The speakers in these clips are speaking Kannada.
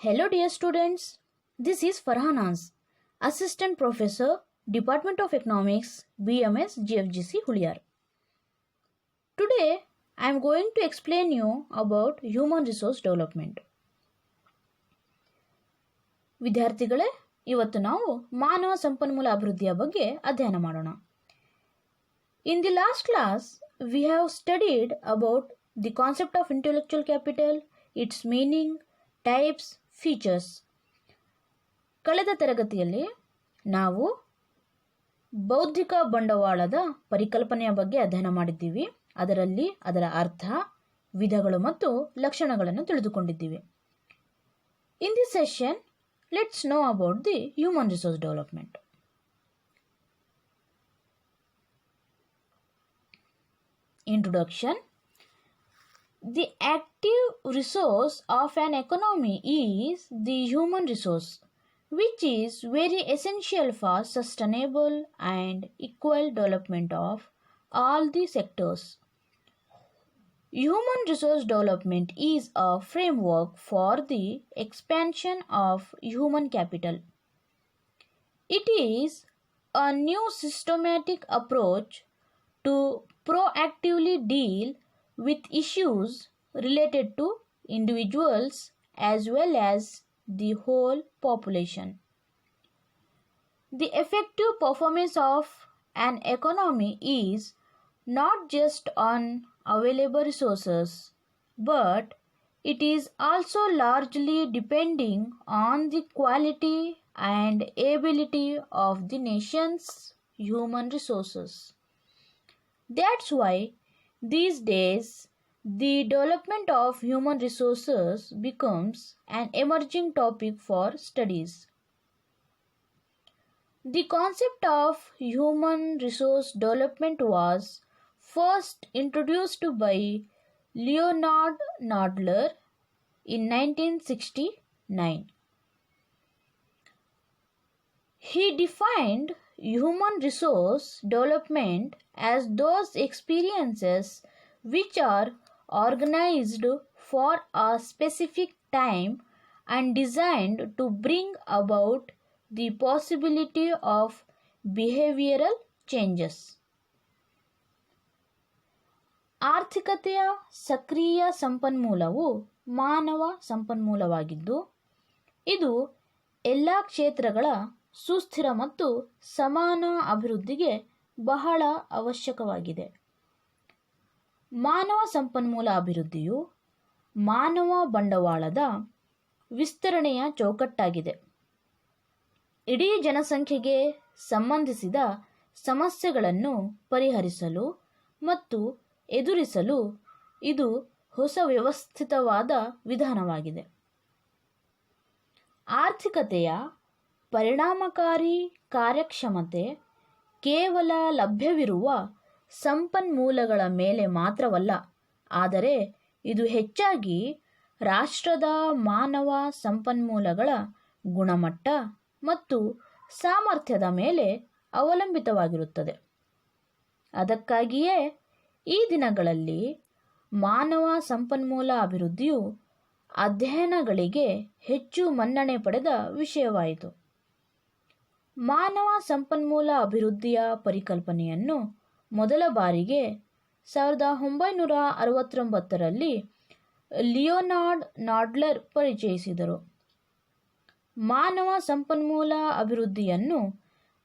Hello, dear students. This is Farhanaz, Assistant Professor, Department of Economics, BMS GFGC Huliar. Today, I am going to explain you about human resource development. ವಿದ್ಯಾರ್ಥಿಗಳೇ ಇವತ್ತು ನಾವು ಮಾನವ ಸಂಪನ್ಮೂಲ ಅಭಿವೃದ್ಧಿಯ ಬಗ್ಗೆ ಅಧ್ಯಯನ ಮಾಡೋಣ in the last class we have studied about the concept of intellectual capital its meaning types features ಕಳೆದ ತರಗತಿಯಲ್ಲಿ ನಾವು ಬೌದ್ಧಿಕ ಬಂಡವಾಳದ ಪರಿಕಲ್ಪನೆಯ ಬಗ್ಗೆ ಅಧ್ಯಯನ ಮಾಡಿದ್ದೀವಿ. ಅದರಲ್ಲಿ ಅದರ ಅರ್ಥ, ವಿಧಗಳು ಮತ್ತು ಲಕ್ಷಣಗಳನ್ನು ತಿಳಿದುಕೊಂಡಿದ್ದೀವಿ. In the session let's know about the human resource development Introduction. The active resource of an economy is the human resource, which is very essential for sustainable and equal development of all the sectors. Human resource development is a framework for the expansion of human capital. It is a new systematic approach to proactively deal with issues related to individuals as well as the whole population. The effective performance of an economy is not just on available resources, but it is also largely depending on the quality and ability of the nation's human resources. That's why these days the development of human resources becomes an emerging topic for studies. The concept of human resource development was first introduced by Leonard Nadler in 1969. He defined human resource development as those experiences which are organized for a specific time and designed to bring about the possibility of behavioral changes. ಆರ್ಥಿಕತೆಯ ಸಕ್ರಿಯ ಸಂಪನ್ಮೂಲವು ಮಾನವ ಸಂಪನ್ಮೂಲವಾಗಿದ್ದು ಇದು ಎಲ್ಲ ಕ್ಷೇತ್ರಗಳ ಸುಸ್ಥಿರ ಮತ್ತು ಸಮಾನ ಅಭಿವೃದ್ಧಿಗೆ ಬಹಳ ಅವಶ್ಯಕವಾಗಿದೆ. ಮಾನವ ಸಂಪನ್ಮೂಲ ಅಭಿವೃದ್ಧಿಯು ಮಾನವ ಬಂಡವಾಳದ ವಿಸ್ತರಣೆಯ ಚೌಕಟ್ಟಾಗಿದೆ. ಇಡೀ ಜನಸಂಖ್ಯೆಗೆ ಸಂಬಂಧಿಸಿದ ಸಮಸ್ಯೆಗಳನ್ನು ಪರಿಹರಿಸಲು ಮತ್ತು ಎದುರಿಸಲು ಇದು ಹೊಸ ವ್ಯವಸ್ಥಿತವಾದ ವಿಧಾನವಾಗಿದೆ. ಆರ್ಥಿಕತೆಯ ಪರಿಣಾಮಕಾರಿ ಕಾರ್ಯಕ್ಷಮತೆ ಕೇವಲ ಲಭ್ಯವಿರುವ ಸಂಪನ್ಮೂಲಗಳ ಮೇಲೆ ಮಾತ್ರವಲ್ಲ, ಆದರೆ ಇದು ಹೆಚ್ಚಾಗಿ ರಾಷ್ಟ್ರದ ಮಾನವ ಸಂಪನ್ಮೂಲಗಳ ಗುಣಮಟ್ಟ ಮತ್ತು ಸಾಮರ್ಥ್ಯದ ಮೇಲೆ ಅವಲಂಬಿತವಾಗಿರುತ್ತದೆ. ಅದಕ್ಕಾಗಿಯೇ ಈ ದಿನಗಳಲ್ಲಿ ಮಾನವ ಸಂಪನ್ಮೂಲ ಅಭಿವೃದ್ಧಿಯು ಅಧ್ಯಯನಗಳಿಗೆ ಹೆಚ್ಚು ಮನ್ನಣೆ ಪಡೆದ ವಿಷಯವಾಯಿತು. ಮಾನವ ಸಂಪನ್ಮೂಲ ಅಭಿವೃದ್ಧಿಯ ಪರಿಕಲ್ಪನೆಯನ್ನು ಮೊದಲ ಬಾರಿಗೆ ಸಾವಿರದ ಒಂಬೈನೂರ ಅರವತ್ತೊಂಬತ್ತರಲ್ಲಿ ಲಿಯೋನಾರ್ಡ್ ನಾಡ್ಲರ್ ಪರಿಚಯಿಸಿದರು. ಮಾನವ ಸಂಪನ್ಮೂಲ ಅಭಿವೃದ್ಧಿಯನ್ನು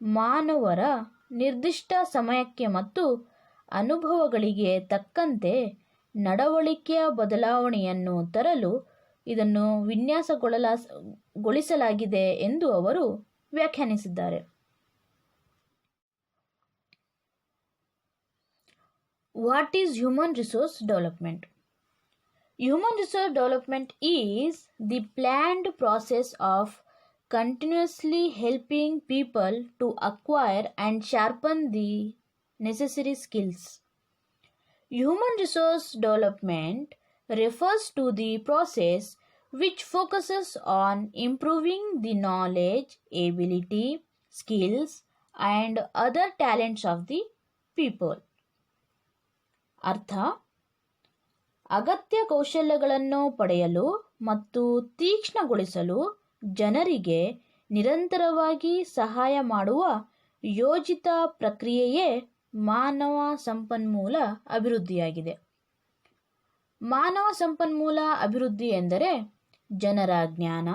ಮಾನವರ ನಿರ್ದಿಷ್ಟ ಸಮಯಕ್ಕೆ ಮತ್ತು ಅನುಭವಗಳಿಗೆ ತಕ್ಕಂತೆ ನಡವಳಿಕೆಯ ಬದಲಾವಣೆಯನ್ನು ತರಲು ಇದನ್ನು ವಿನ್ಯಾಸಗೊಳಿಸಲಾಗಿದೆ ಎಂದು ಅವರು ವ್ಯಾಖ್ಯಾನಿಸಿದ್ದಾರೆ what is human resource development human resource development is the planned process of continuously helping people to acquire and sharpen the necessary skills. Human resource development refers to the process which focuses on improving the knowledge, ability, skills, and other talents of the people. ಅರ್ಥ ಅಗತ್ಯ ಕೌಶಲ್ಯಗಳನ್ನು ಪಡೆಯಲು ಮತ್ತು ತೀಕ್ಷ್ಣಗೊಳಿಸಲು ಜನರಿಗೆ ನಿರಂತರವಾಗಿ ಸಹಾಯ ಮಾಡುವ ಯೋಜಿತ ಪ್ರಕ್ರಿಯೆಯೇ ಮಾನವ ಸಂಪನ್ಮೂಲ ಅಭಿವೃದ್ಧಿಯಾಗಿದೆ ಮಾನವ ಸಂಪನ್ಮೂಲ ಅಭಿವೃದ್ಧಿ ಎಂದರೆ ಜನರ ಜ್ಞಾನ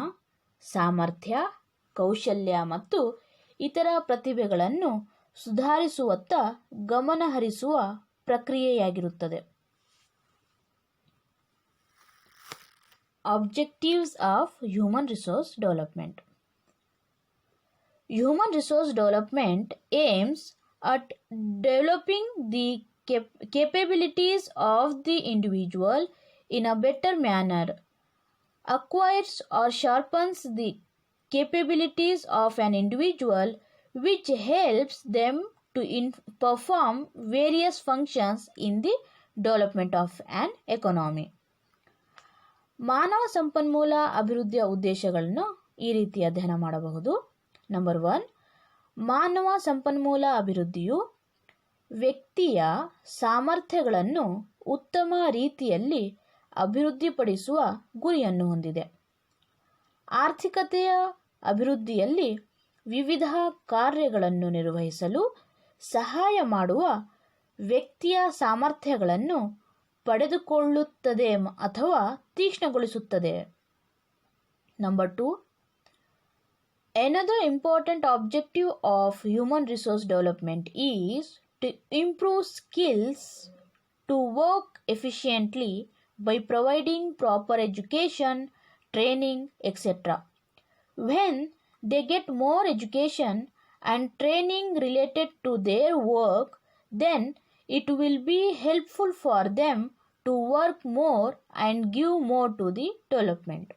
ಸಾಮರ್ಥ್ಯ ಕೌಶಲ್ಯ ಮತ್ತು ಇತರ ಪ್ರತಿಭೆಗಳನ್ನು ಸುಧಾರಿಸುವತ್ತ ಗಮನಹರಿಸುವ ಪ್ರಕ್ರಿಯೆಯಾಗಿರುತ್ತದೆ objectives of human resource development Human resource development aims at developing the cap- capabilities of the individual in a better manner, acquires or sharpens the capabilities of an individual, which helps them to perform various functions in the development of an economy. ಮಾನವ ಸಂಪನ್ಮೂಲ ಅಭಿವೃದ್ಧಿಯ ಉದ್ದೇಶಗಳನ್ನು ಈ ರೀತಿ ಅಧ್ಯಯನ ಮಾಡಬಹುದು ನಂಬರ್ ಒನ್ ಮಾನವ ಸಂಪನ್ಮೂಲ ಅಭಿವೃದ್ಧಿಯು ವ್ಯಕ್ತಿಯ ಸಾಮರ್ಥ್ಯಗಳನ್ನು ಉತ್ತಮ ರೀತಿಯಲ್ಲಿ ಅಭಿವೃದ್ಧಿಪಡಿಸುವ ಗುರಿಯನ್ನು ಹೊಂದಿದೆ. ಆರ್ಥಿಕತೆಯ ಅಭಿವೃದ್ಧಿಯಲ್ಲಿ ವಿವಿಧ ಕಾರ್ಯಗಳನ್ನು ನಿರ್ವಹಿಸಲು ಸಹಾಯ ಮಾಡುವ ವ್ಯಕ್ತಿಯ ಸಾಮರ್ಥ್ಯಗಳನ್ನು ಪಡೆದುಕೊಳ್ಳುತ್ತದೆ ಅಥವಾ ತೀಕ್ಷ್ಣಗೊಳಿಸುತ್ತದೆ. Number two Another important objective of human resource development is to improve skills to work efficiently by providing proper education, training, etc. When they get more education and training related to their work, then it will be helpful for them to work more and give more to the development.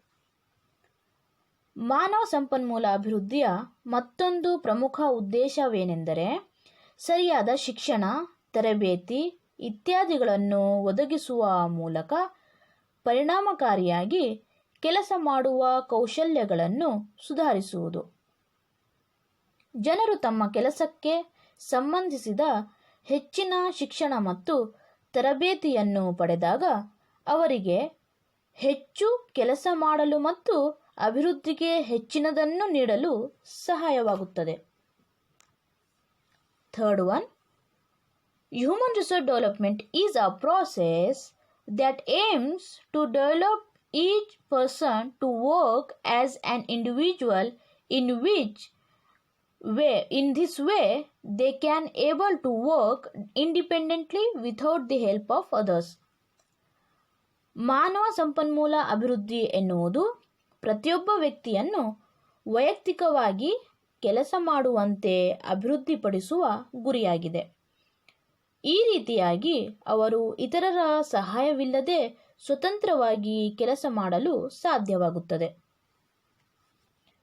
ಮಾನವ ಸಂಪನ್ಮೂಲ ಅಭಿವೃದ್ಧಿಯ ಮತ್ತೊಂದು ಪ್ರಮುಖ ಉದ್ದೇಶವೇನೆಂದರೆ ಸರಿಯಾದ ಶಿಕ್ಷಣ ತರಬೇತಿ ಇತ್ಯಾದಿಗಳನ್ನು ಒದಗಿಸುವ ಮೂಲಕ ಪರಿಣಾಮಕಾರಿಯಾಗಿ ಕೆಲಸ ಮಾಡುವ ಕೌಶಲ್ಯಗಳನ್ನು ಸುಧಾರಿಸುವುದು. ಜನರು ತಮ್ಮ ಕೆಲಸಕ್ಕೆ ಸಂಬಂಧಿಸಿದ ಹೆಚ್ಚಿನ ಶಿಕ್ಷಣ ಮತ್ತು ತರಬೇತಿಯನ್ನು ಪಡೆದಾಗ ಅವರಿಗೆ ಹೆಚ್ಚು ಕೆಲಸ ಮಾಡಲು ಮತ್ತು ಅಭಿವೃದ್ಧಿಗೆ ಹೆಚ್ಚಿನದನ್ನು ನೀಡಲು ಸಹಾಯವಾಗುತ್ತದೆ. Third one human resource development is a process that aims to develop each person to work as an individual in which way in this way they can able to work independently without the help of others ಮಾನವ ಸಂಪನ್ಮೂಲ ಅಭಿವೃದ್ಧಿ ಎನ್ನುವುದು ಪ್ರತಿಯೊಬ್ಬ ವ್ಯಕ್ತಿಯನ್ನು ವೈಯಕ್ತಿಕವಾಗಿ ಕೆಲಸ ಮಾಡುವಂತೆ ಅಭಿವೃದ್ಧಿಪಡಿಸುವ ಗುರಿಯಾಗಿದೆ ಈ ರೀತಿಯಾಗಿ ಅವರು ಇತರರ ಸಹಾಯವಿಲ್ಲದೆ ಸ್ವತಂತ್ರವಾಗಿ ಕೆಲಸ ಮಾಡಲು ಸಾಧ್ಯವಾಗುತ್ತದೆ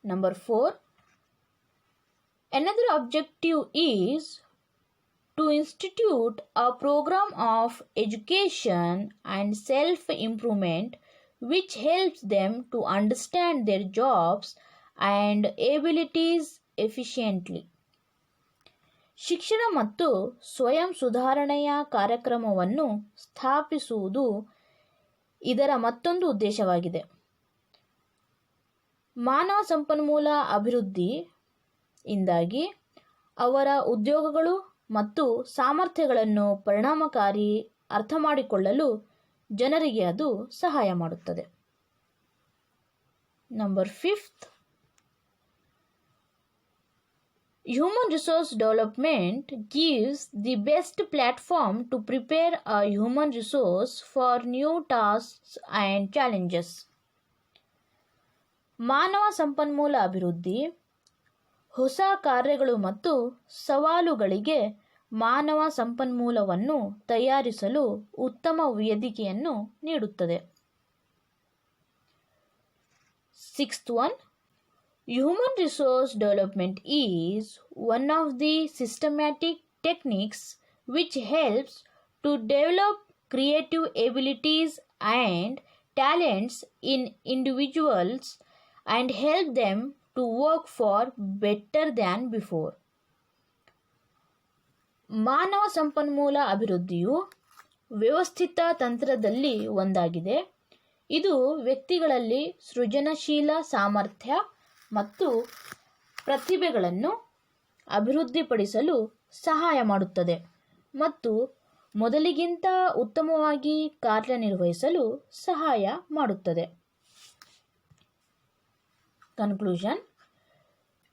number four Another objective is to institute a programme of education and self improvement which helps them to understand their jobs and abilities efficiently. ಶಿಕ್ಷಣ ಮತ್ತು ಸ್ವಯಂ ಸುಧಾರಣೆಯ ಕಾರ್ಯಕ್ರಮವನ್ನು ಸ್ಥಾಪಿಸುವುದು ಇದರ ಮತ್ತೊಂದು ಉದ್ದೇಶವಾಗಿದೆ. ಮಾನವ ಸಂಪನ್ಮೂಲ ಅಭಿವೃದ್ಧಿ ಇಂದಾಗಿ ಅವರ ಉದ್ಯೋಗಗಳು ಮತ್ತು ಸಾಮರ್ಥ್ಯಗಳನ್ನು ಪರಿಣಾಮಕಾರಿ ಅರ್ಥ ಮಾಡಿಕೊಳ್ಳಲು ಜನರಿಗೆ ಅದು ಸಹಾಯ ಮಾಡುತ್ತದೆ. Number fifth Human resource development gives the best platform to prepare a human resource for new tasks and challenges. ಮಾನವ ಸಂಪನ್ಮೂಲ ಅಭಿವೃದ್ಧಿ ಹೊಸ ಕಾರ್ಯಗಳು ಮತ್ತು ಸವಾಲುಗಳಿಗೆ ಮಾನವ ಸಂಪನ್ಮೂಲವನ್ನು ತಯಾರಿಸಲು ಉತ್ತಮ ವೇದಿಕೆಯನ್ನು ನೀಡುತ್ತದೆ sixth one Human resource development is one of the systematic techniques which helps to develop creative abilities and talents in individuals and help them to work for better than before. ಮಾನವ ಸಂಪನ್ಮೂಲ ಅಭಿವೃದ್ಧಿಯು ವ್ಯವಸ್ಥಿತ ತಂತ್ರದಲ್ಲಿ ಒಂದಾಗಿದೆ ಇದು ವ್ಯಕ್ತಿಗಳಲ್ಲಿ ಸೃಜನಶೀಲ ಸಾಮರ್ಥ್ಯ ಮತ್ತು ಪ್ರತಿಭೆಗಳನ್ನು ಅಭಿವೃದ್ಧಿಪಡಿಸಲು ಸಹಾಯ ಮಾಡುತ್ತದೆ ಮತ್ತು ಮೊದಲಿಗಿಂತ ಉತ್ತಮವಾಗಿ ಕಾರ್ಯನಿರ್ವಹಿಸಲು ಸಹಾಯ ಮಾಡುತ್ತದೆ. Conclusion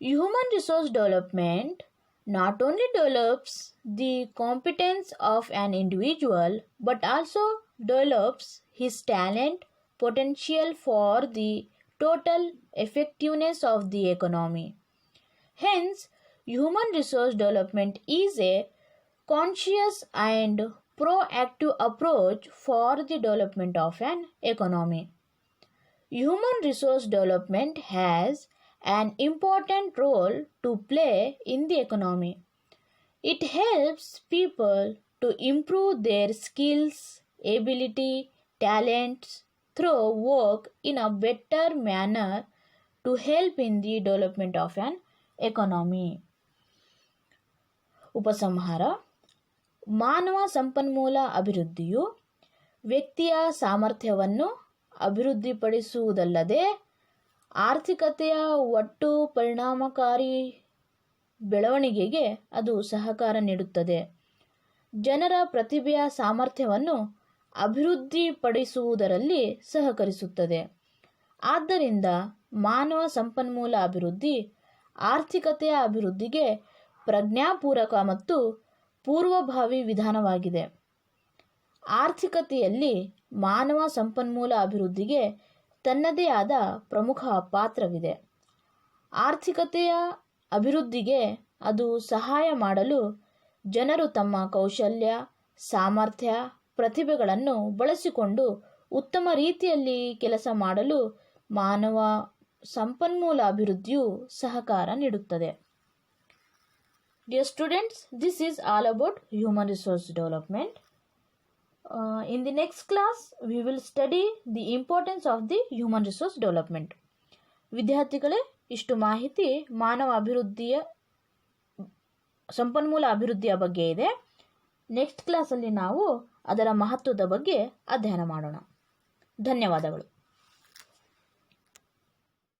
human resource development not only develops the competence of an individual but also develops his talent potential for the total effectiveness of the economy. Hence, human resource development is a conscious and proactive approach for the development of an economy. Human resource development has an important role to play in the economy. It helps people to improve their skills, ability, talents through work in a better manner to help in the development of an economy. ಉಪಸಂಹಾರ ಮಾನವ ಸಂಪನ್ಮೂಲ ಅಭಿವೃದ್ಧಿಯು ವ್ಯಕ್ತಿಯ ಸಾಮರ್ಥ್ಯವನ್ನು ಅಭಿವೃದ್ಧಿಪಡಿಸುವುದಲ್ಲದೆ ಆರ್ಥಿಕತೆಯ ಒಟ್ಟು ಪರಿಣಾಮಕಾರಿ ಬೆಳವಣಿಗೆಗೆ ಅದು ಸಹಕಾರ ನೀಡುತ್ತದೆ ಜನರ ಪ್ರತಿಭೆಯ ಸಾಮರ್ಥ್ಯವನ್ನು ಅಭಿವೃದ್ಧಿಪಡಿಸುವುದರಲ್ಲಿ ಸಹಕರಿಸುತ್ತದೆ. ಆದ್ದರಿಂದ ಮಾನವ ಸಂಪನ್ಮೂಲ ಅಭಿವೃದ್ಧಿ, ಆರ್ಥಿಕತೆಯ ಅಭಿವೃದ್ಧಿಗೆ ಪ್ರಜ್ಞಾಪೂರಕ ಮತ್ತು ಪೂರ್ವಭಾವಿ ವಿಧಾನವಾಗಿದೆ. ಆರ್ಥಿಕತೆಯಲ್ಲಿ ಮಾನವ ಸಂಪನ್ಮೂಲ ಅಭಿವೃದ್ಧಿಗೆ ತನ್ನದೇ ಆದ ಪ್ರಮುಖ ಪಾತ್ರವಿದೆ. ಆರ್ಥಿಕತೆಯ ಅಭಿವೃದ್ಧಿಗೆ ಅದು ಸಹಾಯ ಮಾಡಲು ಜನರು ತಮ್ಮ ಕೌಶಲ್ಯ, ಸಾಮರ್ಥ್ಯ ಪ್ರತಿಭೆಗಳನ್ನು ಬಳಸಿಕೊಂಡು ಉತ್ತಮ ರೀತಿಯಲ್ಲಿ ಕೆಲಸ ಮಾಡಲು ಮಾನವ ಸಂಪನ್ಮೂಲ ಅಭಿವೃದ್ಧಿಯು ಸಹಕಾರ ನೀಡುತ್ತದೆ. Dear students this is all about human resource development in the next class we will study the importance of the human resource development ವಿದ್ಯಾರ್ಥಿಗಳೇ, ಇಷ್ಟು ಮಾಹಿತಿ ಮಾನವ ಅಭಿವೃದ್ಧಿಯ, ಸಂಪನ್ಮೂಲ ಅಭಿವೃದ್ಧಿಯ ಬಗ್ಗೆ ಇದೆ. ನೆಕ್ಸ್ಟ್ ಕ್ಲಾಸಲ್ಲಿ ನಾವು ಅದರ ಮಹತ್ವದ ಬಗ್ಗೆ ಅಧ್ಯಯನ ಮಾಡೋಣ. ಧನ್ಯವಾದಗಳು.